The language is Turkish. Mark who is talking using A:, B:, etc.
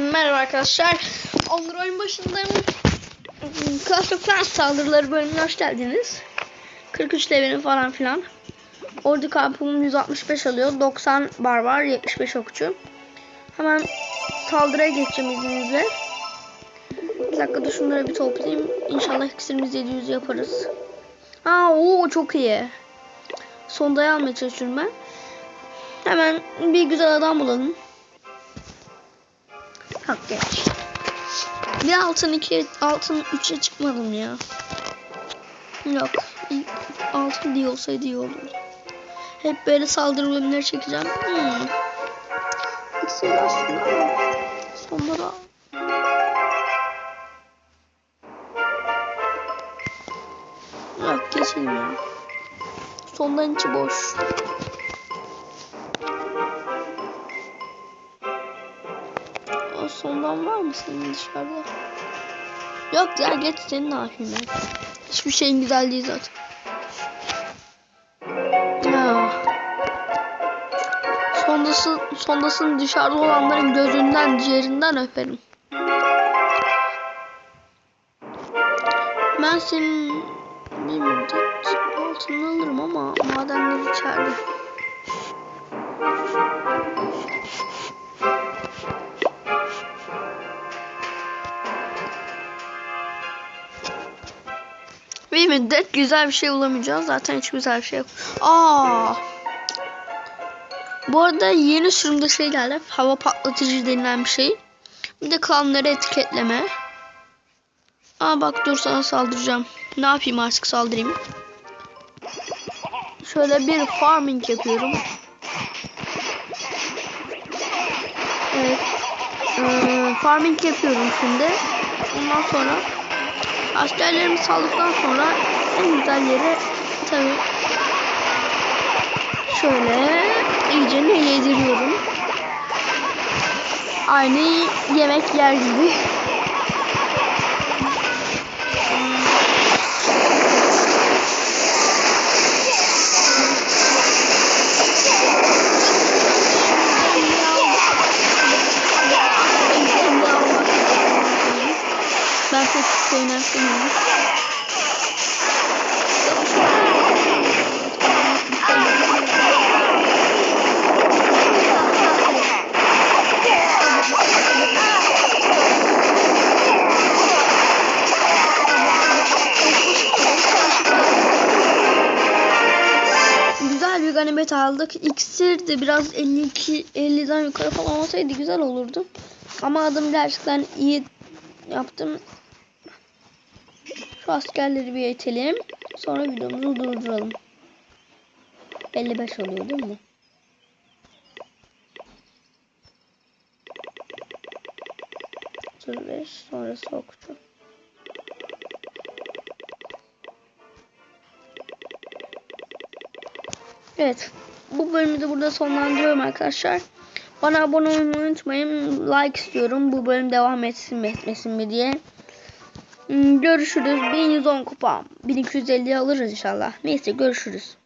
A: Merhaba arkadaşlar. Onur oyun başındayım. Clash of Clans saldırıları bölümüne hoş geldiniz. 43 levelim falan filan. Ordu kampım 165 alıyor. 90 barbar, 75 okçu. Hemen saldırıya geçeceğim izninizle. Bir dakika da şunları bir toplayayım. İnşallah iksirimiz 700 yaparız. Aa, o çok iyi. Sondayı almaya çalışıyorum ben. Hemen bir güzel adam bulalım. Hak geç. Bir altın iki altın üçe çıkmadım ya. Yok. Altın diye olsaydı iyi olurdu. Hep böyle saldırı bölümleri çekeceğim. Hmm. İkisi aslında ama sonlara Yok geçelim ya. Sondan içi boş. O sondan var mı senin dışarıda? Yok ya geç seni ne yapayım ben. Hiçbir şeyin güzel değil zaten. Ah. Sondası, sondasının dışarıda olanların gözünden, ciğerinden öperim. Ben senin bir müddet altını alırım ama madenler içeride. Bir müddet güzel bir şey bulamayacağız. Zaten hiç güzel bir şey yok. Aa. Bu arada yeni sürümde şey geldi. Hava patlatıcı denilen bir şey. Bir de klanları etiketleme. Aa bak dur sana saldıracağım. Ne yapayım artık saldırayım. Şöyle bir farming yapıyorum. Evet. Ee, farming yapıyorum şimdi. Ondan sonra askerlerimi saldıktan sonra en güzel yere tabii şöyle iyice ne yediriyorum. Aynı yemek yer gibi. Çok sevmem Güzel bir ganimet aldık. İksir de biraz 52 50'den yukarı falan olsaydı güzel olurdu. Ama adım gerçekten iyi yaptım. Şu askerleri bir eğitelim. Sonra videomuzu durduralım. 55 oluyor değil mi? beş sonrası okçu. Evet. Bu bölümü de burada sonlandırıyorum arkadaşlar. Bana abone olmayı unutmayın. Like istiyorum. Bu bölüm devam etsin etmesin mi diye. Hmm, Görüşürüz. 1110 kupa. 1250 alırız inşallah. Neyse görüşürüz.